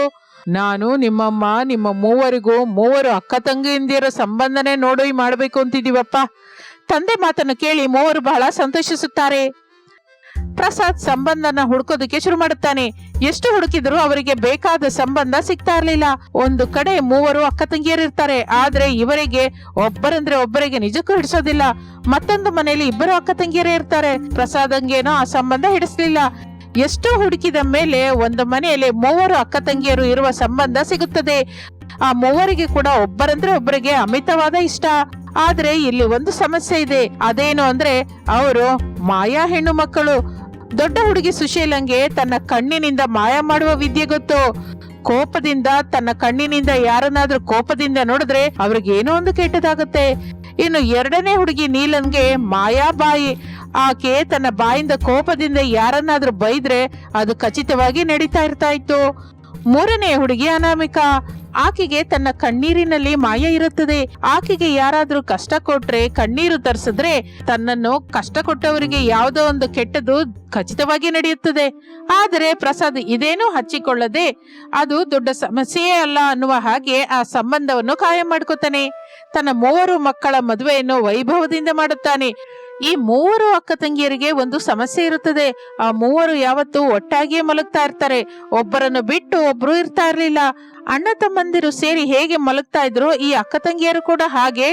ನಾನು ನಿಮ್ಮಮ್ಮ, ನಿಮ್ಮ ಮೂವರಿಗೂ ಮೂವರು ಅಕ್ಕ ತಂಗಿಯಂದಿರ ಸಂಬಂಧನೇ ನೋಡೋಯ್ ಮಾಡ್ಬೇಕು ಅಂತಿದ್ದೀವಪ್ಪ. ತಂದೆ ಮಾತನ್ನು ಕೇಳಿ ಮೂವರು ಬಹಳ ಸಂತೋಷಿಸುತ್ತಾರೆ. ಪ್ರಸಾದ್ ಸಂಬಂಧನ ಹುಡುಕೋದಕ್ಕೆ ಶುರು ಮಾಡುತ್ತಾನೆ. ಎಷ್ಟು ಹುಡುಕಿದ್ರು ಅವರಿಗೆ ಬೇಕಾದ ಸಂಬಂಧ ಸಿಗ್ತಾ ಇರ್ಲಿಲ್ಲ. ಒಂದು ಕಡೆ ಮೂವರು ಅಕ್ಕ ತಂಗಿಯರಿರ್ತಾರೆ ಆದ್ರೆ ಇವರಿಗೆ ಒಬ್ಬರಂದ್ರೆ ಒಬ್ಬರಿಗೆ ನಿಜಕ್ಕೂ ಹಿಡಿಸೋದಿಲ್ಲ. ಮತ್ತೊಂದು ಮನೆಯಲ್ಲಿ ಇಬ್ಬರು ಅಕ್ಕ ತಂಗಿಯರೇ ಇರ್ತಾರೆ. ಪ್ರಸಾದಂಗೇನೋ ಆ ಸಂಬಂಧ ಹಿಡಿಸ್ಲಿಲ್ಲ. ಎಷ್ಟು ಹುಡುಕಿದ ಮೇಲೆ ಒಂದು ಮನೆಯಲ್ಲಿ ಮೂವರು ಅಕ್ಕ ತಂಗಿಯರು ಇರುವ ಸಂಬಂಧ ಸಿಗುತ್ತದೆ. ಆ ಮೂವರಿಗೆ ಕೂಡ ಒಬ್ಬರಂದ್ರೆ ಒಬ್ಬರಿಗೆ ಅಮಿತವಾದ ಇಷ್ಟ. ಆದ್ರೆ ಇಲ್ಲಿ ಒಂದು ಸಮಸ್ಯೆ ಇದೆ. ಅದೇನು ಅಂದ್ರೆ ಅವರು ಮಾಯಾ ಹೆಣ್ಣು ಮಕ್ಕಳು. ದೊಡ್ಡ ಹುಡುಗಿ ಸುಶೀಲಂಗೆ ತನ್ನ ಕಣ್ಣಿನಿಂದ ಮಾಯ ಮಾಡುವ ವಿದ್ಯೆ ಗೊತ್ತು. ಕೋಪದಿಂದ ತನ್ನ ಕಣ್ಣಿನಿಂದ ಯಾರನ್ನಾದ್ರೂ ಕೋಪದಿಂದ ನೋಡಿದ್ರೆ ಅವ್ರಿಗೆ ಏನೋ ಒಂದು ಕೆಟ್ಟದಾಗುತ್ತೆ. ಇನ್ನು ಎರಡನೇ ಹುಡುಗಿ ನೀಲನ್ಗೆ ಮಾಯಾಬಾಯಿ ಆಕೆ ತನ್ನ ಬಾಯಿಂದ ಕೋಪದಿಂದ ಯಾರನ್ನಾದ್ರೂ ಬೈದ್ರೆ ಅದು ಖಚಿತವಾಗಿ ನಡೀತಾ ಇರ್ತಾ ಇತ್ತು. ಮೂರನೇ ಹುಡುಗಿ ಅನಾಮಿಕಾ. ಆಕೆಗೆ ತನ್ನ ಕಣ್ಣೀರಿನಲ್ಲಿ ಮಾಯ ಇರುತ್ತದೆ. ಆಕೆಗೆ ಯಾರಾದ್ರೂ ಕಷ್ಟ ಕೊಟ್ರೆ, ಕಣ್ಣೀರು ತರಿಸಿದ್ರೆ ತನ್ನನ್ನು ಕಷ್ಟ ಕೊಟ್ಟವರಿಗೆ ಯಾವುದೋ ಒಂದು ಕೆಟ್ಟದು ಖಚಿತವಾಗಿ ನಡೆಯುತ್ತದೆ. ಆದರೆ ಪ್ರಸಾದ್ ಇದೇನೂ ಹಚ್ಚಿಕೊಳ್ಳದೆ, ಅದು ದೊಡ್ಡ ಸಮಸ್ಯೆಯೇ ಅಲ್ಲ ಅನ್ನುವ ಹಾಗೆ ಆ ಸಂಬಂಧವನ್ನು ಕಾಯಂ ಮಾಡ್ಕೋತಾನೆ. ತನ್ನ ಮೂವರು ಮಕ್ಕಳ ಮದುವೆಯನ್ನು ವೈಭವದಿಂದ ಮಾಡುತ್ತಾನೆ. ಈ ಮೂವರು ಅಕ್ಕ ತಂಗಿಯರಿಗೆ ಒಂದು ಸಮಸ್ಯೆ ಇರುತ್ತದೆ. ಆ ಮೂವರು ಯಾವತ್ತೂ ಒಟ್ಟಾಗಿಯೇ ಮಲಗ್ತಾ ಇರ್ತಾರೆ. ಒಬ್ಬರನ್ನು ಬಿಟ್ಟು ಒಬ್ರು ಇರ್ತಾ ಇರ್ಲಿಲ್ಲ. ಅಣ್ಣ ತಮ್ಮಂದಿರು ಸೇರಿ ಹೇಗೆ ಮಲಗ್ತಾ ಇದ್ರು ಈ ಅಕ್ಕ ತಂಗಿಯರು ಕೂಡ ಹಾಗೆ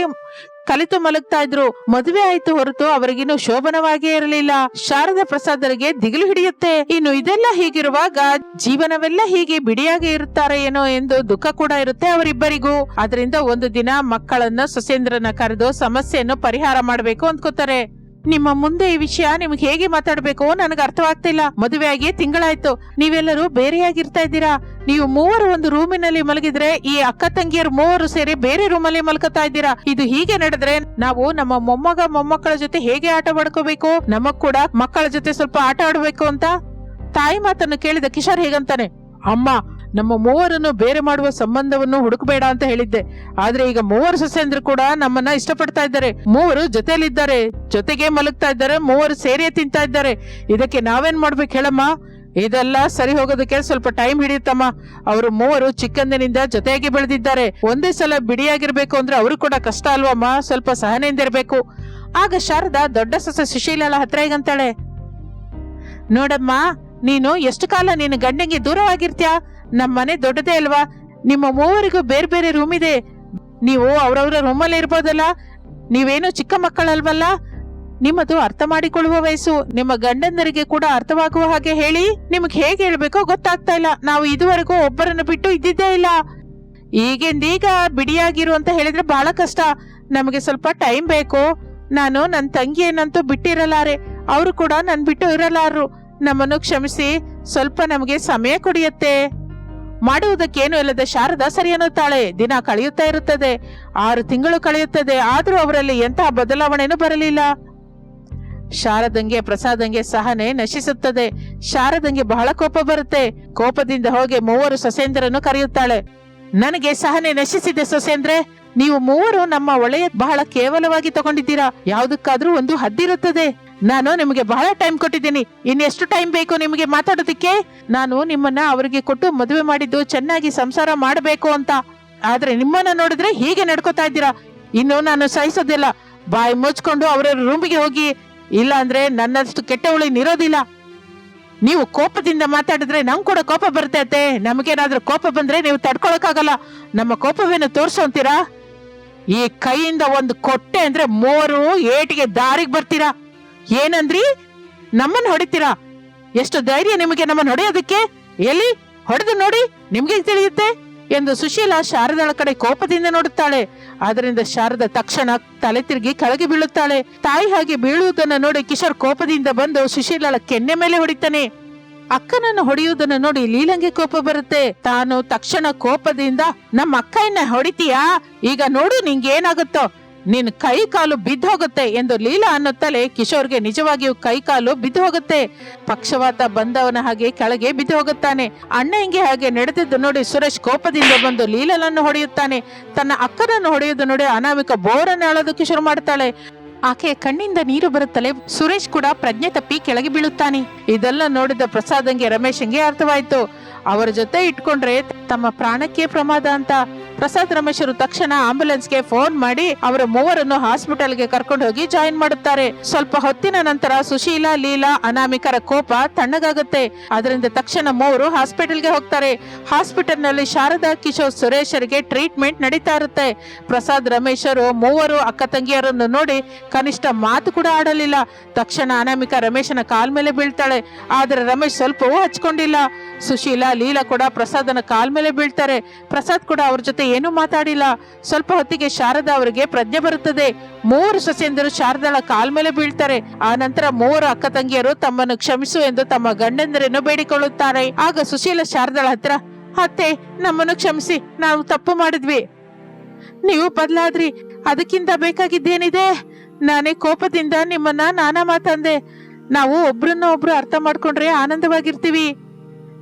ಕಲಿತು ಮಲಗ್ತಾ ಇದ್ರು. ಮದುವೆ ಆಯ್ತು ಹೊರತು ಅವರಿಗಿನ್ನು ಶೋಭನವಾಗಿಯೇ ಇರಲಿಲ್ಲ. ಶಾರದಾ ಪ್ರಸಾದರಿಗೆ ದಿಗಿಲು ಹಿಡಿಯುತ್ತೆ. ಇನ್ನು ಇದೆಲ್ಲ ಹೀಗಿರುವಾಗ ಜೀವನವೆಲ್ಲ ಹೀಗೆ ಬಿಡಿಯಾಗಿ ಇರುತ್ತಾರೆ ಏನೋ ಎಂದು ದುಃಖ ಕೂಡ ಇರುತ್ತೆ ಅವರಿಬ್ಬರಿಗೂ. ಅದರಿಂದ ಒಂದು ದಿನ ಮಕ್ಕಳನ್ನ ಸುಸೇಂದ್ರನ ಕರೆದು ಸಮಸ್ಯೆಯನ್ನು ಪರಿಹಾರ ಮಾಡಬೇಕು ಅಂದ್ಕೋತಾರೆ. ನಿಮ್ಮ ಮುಂದೆ ಈ ವಿಷಯ ನಿಮ್ಗೆ ಹೇಗೆ ಮಾತಾಡ್ಬೇಕು ನನಗೆ ಅರ್ಥವಾಗ್ತಿಲ್ಲ. ಮದುವೆ ಆಗಿ ತಿಂಗಳಾಯ್ತು. ನೀವೆಲ್ಲರೂ ಬೇರೆಯಾಗಿರ್ತಾ ಇದ್ದೀರಾ? ನೀವು ಮೂವರು ಒಂದು ರೂಮಿನಲ್ಲಿ ಮಲಗಿದ್ರೆ ಈ ಅಕ್ಕ ತಂಗಿಯರು ಮೂವರು ಸೇರಿ ಬೇರೆ ರೂಮಲ್ಲಿ ಮಲ್ಕೋತಾ ಇದ್ದೀರಾ? ಇದು ಹೀಗೆ ನಡೆದ್ರೆ ನಾವು ನಮ್ಮ ಮೊಮ್ಮಗ, ಮೊಮ್ಮಕ್ಕಳ ಜೊತೆ ಹೇಗೆ ಆಟ ಆಡ್ಕೋಬೇಕು? ನಮಗ್ ಕೂಡ ಮಕ್ಕಳ ಜೊತೆ ಸ್ವಲ್ಪ ಆಟ ಆಡ್ಬೇಕು ಅಂತ? ತಾಯಿ ಮಾತನ್ನು ಕೇಳಿದ ಕಿಶೋರ್ ಹೇಗಂತಾನೆ? ಅಮ್ಮ ನಮ್ಮ ಮೂವರನ್ನು ಬೇರೆ ಮಾಡುವ ಸಂಬಂಧವನ್ನು ಹುಡುಕಬೇಡ ಅಂತ ಹೇಳಿದ್ದೆ. ಆದ್ರೆ ಈಗ ಮೂವರು ಸೊಸೆಂದ್ರು ಕೂಡ ನಮ್ಮನ್ನ ಇಷ್ಟಪಡ್ತಾ ಇದ್ದಾರೆ. ಮೂವರು ಜೊತೆಯಲ್ಲಿದ್ದಾರೆ. ಜೊತೆಗೆ ಮಲಗ್ತಾ ಇದ್ದಾರೆ. ಮೂವರು ಸೇರಿ ತಿಂತಾ ಇದ್ದಾರೆ. ಇದಕ್ಕೆ ನಾವೇನ್ ಮಾಡ್ಬೇಕು ಹೇಳಮ್ಮ? ಇದೆಲ್ಲ ಸರಿ ಹೋಗೋದಕ್ಕೆ ಸ್ವಲ್ಪ ಟೈಮ್ ಹಿಡಿಯುತ್ತಮ್ಮ. ಅವರು ಮೂವರು ಚಿಕ್ಕಂದಿನಿಂದ ಜೊತೆಯಾಗಿ ಬೆಳೆದಿದ್ದಾರೆ. ಒಂದೇ ಸಲ ಬಿಡಿಯಾಗಿರ್ಬೇಕು ಅಂದ್ರೆ ಅವರು ಕೂಡ ಕಷ್ಟ ಅಲ್ವಮ್ಮ? ಸ್ವಲ್ಪ ಸಹನೆಯಿಂದ ಇರಬೇಕು. ಆಗ ಶಾರದಾ ದೊಡ್ಡ ಸೊಸೆ ಸುಶೀಲಳ ಹತ್ರ ಈಗಂತಾಳೆ ನೋಡಮ್ಮ, ನೀನು ಎಷ್ಟು ಕಾಲ ನಿನ್ನ ಗಂಡಂಗೆ ದೂರವಾಗಿರ್ತೀಯ? ನಮ್ಮ ಮನೆ ದೊಡ್ಡದೇ ಅಲ್ವಾ? ನಿಮ್ಮ ಮೂವರಿಗೂ ಬೇರೆ ಬೇರೆ ರೂಮ್ ಇದೆ. ನೀವು ಅವರವರ ರೂಮಲ್ಲಿ ಇರ್ಬೋದಲ್ಲ? ನೀವೇನು ಚಿಕ್ಕ ಮಕ್ಕಳಲ್ವಲ್ಲ? ನಿಮ್ಮದು ಅರ್ಥ ಮಾಡಿಕೊಳ್ಳುವ ವಯಸ್ಸು. ನಿಮ್ಮ ಗಂಡಂದರಿಗೆ ಕೂಡ ಅರ್ಥವಾಗುವ ಹಾಗೆ ಹೇಳಿ. ನಿಮ್ಗೆ ಹೇಗೆ ಹೇಳ್ಬೇಕೋ ಗೊತ್ತಾಗ್ತಾ ಇಲ್ಲ. ನಾವು ಇದುವರೆಗೂ ಒಬ್ಬರನ್ನು ಬಿಟ್ಟು ಇದ್ದಿದ್ದೇ ಇಲ್ಲ. ಈಗಿಂದೀಗ ಬಿಡಿಯಾಗಿರು ಅಂತ ಹೇಳಿದ್ರೆ ಬಹಳ ಕಷ್ಟ. ನಮಗೆ ಸ್ವಲ್ಪ ಟೈಮ್ ಬೇಕು. ನಾನು ನನ್ನ ತಂಗಿಯನ್ನಂತೂ ಬಿಟ್ಟಿರಲಾರೆ. ಅವರು ಕೂಡ ನನ್ ಬಿಟ್ಟು ಇರಲಾರರು. ನಮ್ಮನ್ನು ಕ್ಷಮಿಸಿ. ಸ್ವಲ್ಪ ನಮಗೆ ಸಮಯ ಕೊಡಿಯತ್ತೆ. ಮಾಡುವುದಕ್ಕೇನು ಇಲ್ಲದ ಶಾರದಾ ಸರಿ ಅನ್ನುತ್ತಾಳೆ. ದಿನ ಕಳೆಯುತ್ತಾ ಇರುತ್ತದೆ. ಆರು ತಿಂಗಳು ಕಳೆಯುತ್ತದೆ. ಆದರೂ ಅವರಲ್ಲಿ ಎಂತಹ ಬದಲಾವಣೆನೂ ಬರಲಿಲ್ಲ. ಶಾರದಂಗೆ, ಪ್ರಸಾದಂಗೆ ಸಹನೆ ನಶಿಸುತ್ತದೆ. ಶಾರದಂಗೆ ಬಹಳ ಕೋಪ ಬರುತ್ತೆ. ಕೋಪದಿಂದ ಹೋಗಿ ಮೂವರು ಸೊಸೇಂದ್ರನ್ನು ಕರೆಯುತ್ತಾಳೆ. ನನಗೆ ಸಹನೆ ನಶಿಸಿದೆ ಸೊಸೇಂದ್ರೆ, ನೀವು ಮೂವರು ನಮ್ಮ ಒಳೆಯ ಬಹಳ ಕೇವಲವಾಗಿ ತಗೊಂಡಿದ್ದೀರಾ? ಯಾವುದಕ್ಕಾದ್ರೂ ಒಂದು ಹದ್ದಿರುತ್ತದೆ. ನಾನು ನಿಮಗೆ ಬಹಳ ಟೈಮ್ ಕೊಟ್ಟಿದ್ದೀನಿ. ಇನ್ನೆಷ್ಟು ಟೈಮ್ ಬೇಕು ನಿಮಗೆ ಮಾತಾಡೋದಕ್ಕೆ? ನಾನು ನಿಮ್ಮನ್ನ ಅವರಿಗೆ ಕೊಟ್ಟು ಮದುವೆ ಮಾಡಿದ್ದು ಚೆನ್ನಾಗಿ ಸಂಸಾರ ಮಾಡಬೇಕು ಅಂತ. ಆದ್ರೆ ನಿಮ್ಮನ್ನ ನೋಡಿದ್ರೆ ಹೀಗೆ ನಡ್ಕೋತಾ ಇದ್ದೀರಾ? ಇನ್ನು ನಾನು ಸಹಿಸೋದಿಲ್ಲ. ಬಾಯಿ ಮುಚ್ಕೊಂಡು ಅವರ ರೂಮಿಗೆ ಹೋಗಿ. ಇಲ್ಲ ಅಂದ್ರೆ ನನ್ನಷ್ಟು ಕೆಟ್ಟವಳು ನಿರೋದಿಲ್ಲ ನೀವು ಕೋಪದಿಂದ ಮಾತಾಡಿದ್ರೆ ನಮ್ ಕೂಡ ಕೋಪ ಬರ್ತೈತೆ ನಮಗೇನಾದ್ರೂ ಕೋಪ ಬಂದ್ರೆ ನೀವು ತಡ್ಕೊಳಕ್ಕಾಗಲ್ಲ. ನಮ್ಮ ಕೋಪವೇನು ತೋರ್ಸೋಂತೀರಾ ಈ ಕೈಯಿಂದ ಒಂದು ಕೊಟ್ಟೆ ಅಂದ್ರೆ ಮೋರು ಏಟಿಗೆ ದಾರಿಗೆ ಬರ್ತೀರಾ? ಏನಂದ್ರಿ? ನಮ್ಮನ್ ಹೊಡಿತೀರಾ? ಎಷ್ಟು ಧೈರ್ಯ ನಿಮಗೆ ನಮ್ಮನ್ನು ಹೊಡೆಯೋದಕ್ಕೆ? ಎಲ್ಲಿ? ಹೊಡೆದು ನೋಡಿ, ನಿಮ್ಗೆ ತಿಳಿಯುತ್ತೆ? ಎಂದು ಸುಶೀಲ ಶಾರದಳ ಕಡೆ ಕೋಪದಿಂದ ನೋಡುತ್ತಾಳೆ. ಅದರಿಂದ ಶಾರದ ತಕ್ಷಣ ತಲೆ ತಿರುಗಿ ಕೆಳಗೆ ಬೀಳುತ್ತಾಳೆ. ತಾಯಿ ಹಾಗೆ ಬೀಳುವುದನ್ನು ನೋಡಿ ಕಿಶೋರ್ ಕೋಪದಿಂದ ಬಂದು ಸುಶೀಲಾಳ ಕೆನ್ನೆ ಮೇಲೆ ಹೊಡಿತಾನೆ. ಅಕ್ಕನನ್ನು ಹೊಡೆಯುವುದನ್ನು ನೋಡಿ ಲೀಲಂಗೆ ಕೋಪ ಬರುತ್ತೆ. ತಾನು ತಕ್ಷಣ ಕೋಪದಿಂದ, ನಮ್ಮ ಅಕ್ಕಯನ್ನ ಹೊಡಿತೀಯಾ? ಈಗ ನೋಡು ನಿಂಗೆ ಏನಾಗುತ್ತೋ ನಿನ್ ಕೈ ಕಾಲು ಬಿದ್ದು ಹೋಗುತ್ತೆ ಎಂದು ಲೀಲಾ ಅನ್ನುತ್ತಲೇ ಕಿಶೋರ್ಗೆ ನಿಜವಾಗಿಯೂ ಕೈ ಕಾಲು ಬಿದ್ದು ಹೋಗುತ್ತೆ ಪಕ್ಷವಾತ ಬಂದವನ ಹಾಗೆ ಕೆಳಗೆ ಬಿದ್ದು ಹೋಗುತ್ತಾನೆ ಅಣ್ಣ ಹಿಂಗೆ ಹಾಗೆ ನಡೆದಿದ್ದು ನೋಡಿ ಸುರೇಶ್ ಕೋಪದಿಂದ ಬಂದು ಲೀಲನನ್ನು ಹೊಡೆಯುತ್ತಾನೆ. ತನ್ನ ಅಕ್ಕನನ್ನು ಹೊಡೆಯುವುದು ನೋಡಿ ಅನಾಮಿಕ ಬೋರನ್ನು ಅಳೋದಕ್ಕೆ ಶುರು ಮಾಡ್ತಾಳೆ. ಆಕೆಯ ಕಣ್ಣಿಂದ ನೀರು ಬರುತ್ತಲೇ ಸುರೇಶ್ ಕೂಡ ಪ್ರಜ್ಞೆ ತಪ್ಪಿ ಕೆಳಗೆ ಬೀಳುತ್ತಾನೆ. ಇದೆಲ್ಲ ನೋಡಿದ ಪ್ರಸಾದಂಗೆ ರಮೇಶಂಗೆ ಅರ್ಥವಾಯ್ತು. ಅವರ ಜೊತೆ ಇಟ್ಕೊಂಡ್ರೆ ತಮ್ಮ ಪ್ರಾಣಕ್ಕೆ ಪ್ರಮಾದ ಅಂತ ಪ್ರಸಾದ್ ರಮೇಶರು ತಕ್ಷಣ ಆಂಬ್ಯುಲೆನ್ಸ್ಗೆ ಫೋನ್ ಮಾಡಿ ಅವರ ಮೂವರನ್ನು ಹಾಸ್ಪಿಟಲ್ಗೆ ಕರ್ಕೊಂಡು ಹೋಗಿ ಜಾಯಿನ್ ಮಾಡುತ್ತಾರೆ. ಸ್ವಲ್ಪ ಹೊತ್ತಿನ ನಂತರ ಸುಶೀಲಾ, ಲೀಲಾ ಅನಾಮಿಕರ ಕೋಪ ತಣ್ಣಗಾಗುತ್ತೆ. ಅದರಿಂದ ತಕ್ಷಣ ಮೂವರು ಹಾಸ್ಪಿಟಲ್ಗೆ ಹೋಗ್ತಾರೆ. ಹಾಸ್ಪಿಟಲ್ನಲ್ಲಿ ಶಾರದಾ, ಕಿಶೋರ್, ಸುರೇಶರಿಗೆ ಟ್ರೀಟ್ಮೆಂಟ್ ನಡೀತಾ ಇರುತ್ತೆ. ಪ್ರಸಾದ್ ರಮೇಶರು ಮೂವರು ಅಕ್ಕ ತಂಗಿಯರನ್ನು ನೋಡಿ ಕನಿಷ್ಠ ಮಾತು ಕೂಡ ಆಡಲಿಲ್ಲ. ತಕ್ಷಣ ಅನಾಮಿಕ ರಮೇಶನ ಕಾಲ್ ಮೇಲೆ ಬೀಳ್ತಾಳೆ. ಆದ್ರೆ ರಮೇಶ್ ಸ್ವಲ್ಪವೂ ಹಚ್ಕೊಂಡಿಲ್ಲ. ಸುಶೀಲಾ ಲೀಲಾ ಕೂಡ ಪ್ರಸಾದನ ಕಾಲ್ ಮೇಲೆ ಬೀಳ್ತಾರೆ. ಪ್ರಸಾದ್ ಕೂಡ ಅವ್ರ ಜೊತೆ ಏನು ಮಾತಾಡಿಲ್ಲ. ಸ್ವಲ್ಪ ಹೊತ್ತಿಗೆ ಶಾರದಾ ಅವರಿಗೆ ಪ್ರಜ್ಞೆ ಬರುತ್ತದೆ. ಮೂವರು ಸೊಸೆಯಂದರು ಶಾರದಾಳ ಕಾಲ್ ಮೇಲೆ ಬೀಳ್ತಾರೆ. ಆ ನಂತರ ಮೂವರು ಅಕ್ಕ ತಂಗಿಯರು ತಮ್ಮನ್ನು ಕ್ಷಮಿಸು ಎಂದು ತಮ್ಮ ಗಂಡಂದರನ್ನು ಬೇಡಿಕೊಳ್ಳುತ್ತಾರೆ. ಆಗ ಸುಶೀಲ ಶಾರದಾಳ ಹತ್ರ, ಅತ್ತೆ, ನಮ್ಮನ್ನು ಕ್ಷಮಿಸಿ, ನಾವು ತಪ್ಪು ಮಾಡಿದ್ವಿ. ನೀವು ಬದಲಾದ್ರಿ. ಅದಕ್ಕಿಂತ ಬೇಕಾಗಿದ್ದೇನಿದೆ? ನಾನೇ ಕೋಪದಿಂದ ನಿಮ್ಮನ್ನ ನಾನಾ ಮಾತಂದೆ. ನಾವು ಒಬ್ರನ್ನ ಒಬ್ರು ಅರ್ಥ ಮಾಡ್ಕೊಂಡ್ರೆ ಆನಂದವಾಗಿರ್ತೀವಿ.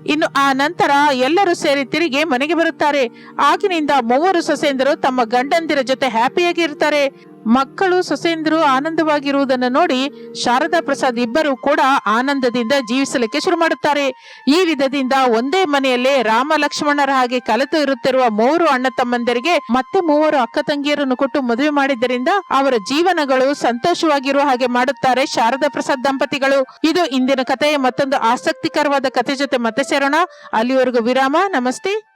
ಇನ್ನು ಆ ನಂತರ ಎಲ್ಲರೂ ಸೇರಿ ತಿರುಗಿ ಮನೆಗೆ ಬರುತ್ತಾರೆ. ಆಗಿನಿಂದ ಮೂವರು ಸೊಸೆಯಂದರು ತಮ್ಮ ಗಂಡಂದಿರ ಜೊತೆ ಹ್ಯಾಪಿಯಾಗಿ ಇರ್ತಾರೆ. ಮಕ್ಕಳು ಸೊಸೆಂದರು ಆನಂದವಾಗಿರುವುದನ್ನು ನೋಡಿ ಶಾರದಾ ಪ್ರಸಾದ್ ಇಬ್ಬರು ಕೂಡ ಆನಂದದಿಂದ ಜೀವಿಸಲಿಕ್ಕೆ ಶುರು ಮಾಡುತ್ತಾರೆ. ಈ ವಿಧದಿಂದ ಒಂದೇ ಮನೆಯಲ್ಲೇ ರಾಮ ಲಕ್ಷ್ಮಣರ ಹಾಗೆ ಕಲಿತು ಇರುತ್ತಿರುವ ಮೂವರು ಅಣ್ಣ ತಮ್ಮಂದರಿಗೆ ಮತ್ತೆ ಮೂವರು ಅಕ್ಕ ತಂಗಿಯರನ್ನು ಕೊಟ್ಟು ಮದುವೆ ಮಾಡಿದ್ದರಿಂದ ಅವರ ಜೀವನಗಳು ಸಂತೋಷವಾಗಿರುವ ಹಾಗೆ ಮಾಡುತ್ತಾರೆ ಶಾರದಾ ಪ್ರಸಾದ್ ದಂಪತಿಗಳು. ಇದು ಇಂದಿನ ಕಥೆಯ ಮತ್ತೊಂದು ಆಸಕ್ತಿಕರವಾದ ಕಥೆ ಜೊತೆ ಮತ್ತೆ ಸೇರೋಣ. ಅಲ್ಲಿವರೆಗೂ ವಿರಾಮ. ನಮಸ್ತೆ.